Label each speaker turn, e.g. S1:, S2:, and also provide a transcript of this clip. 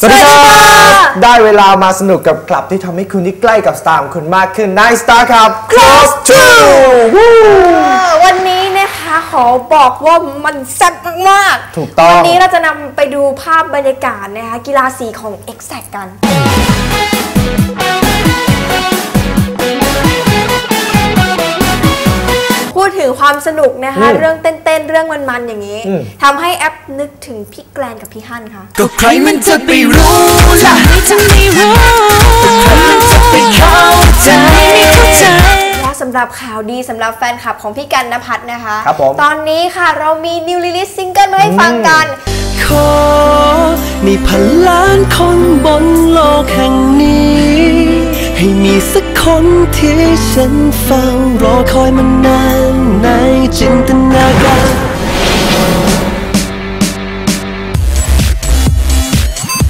S1: สวัสดีค
S2: สวัสดี
S1: รั
S2: ค่ะ
S1: บได้เวลามาสนุกกับคลับที่ทำให้คุณที่ใกล้กับสตาร์ของคุณมากขึ้นในสตาร์ครับ Close to วู้
S2: เออวันนี้นะคะขอบอกว่ามันแซ่บมากๆ
S1: ถูกต้อง
S2: วันนี้เราจะนำไปดูภาพบรรยากาศนะคะกีฬาสีของ e x a c t กัน พูดถึงความสนุกนะคะ
S1: อืม
S2: เรื่องเต้น ๆเรื่องมันๆอย่างนี้
S1: อืม
S2: ทำให้แอปนึกถึงพี่แกลนกับพี่ฮั่นค่ะ
S3: ก็ใครมันจะไปรู้ล่ะไม่จะไม่รู้ใครมันจะไปเข้าใจไม่เข้าใจ
S2: และสำหรับข่าวดีสำหรับแฟนคลับของพี่กันนภัทรนะคะ
S1: ครับผม
S2: ตอนนี้ค่ะเรามี new release single มาให้ฟังกัน
S3: ขอมีพันล้านคนบนโลกแห่งนี้ ให้มีสักคนที่ฉันเฝ้ารอคอยมานานในจินตนาการ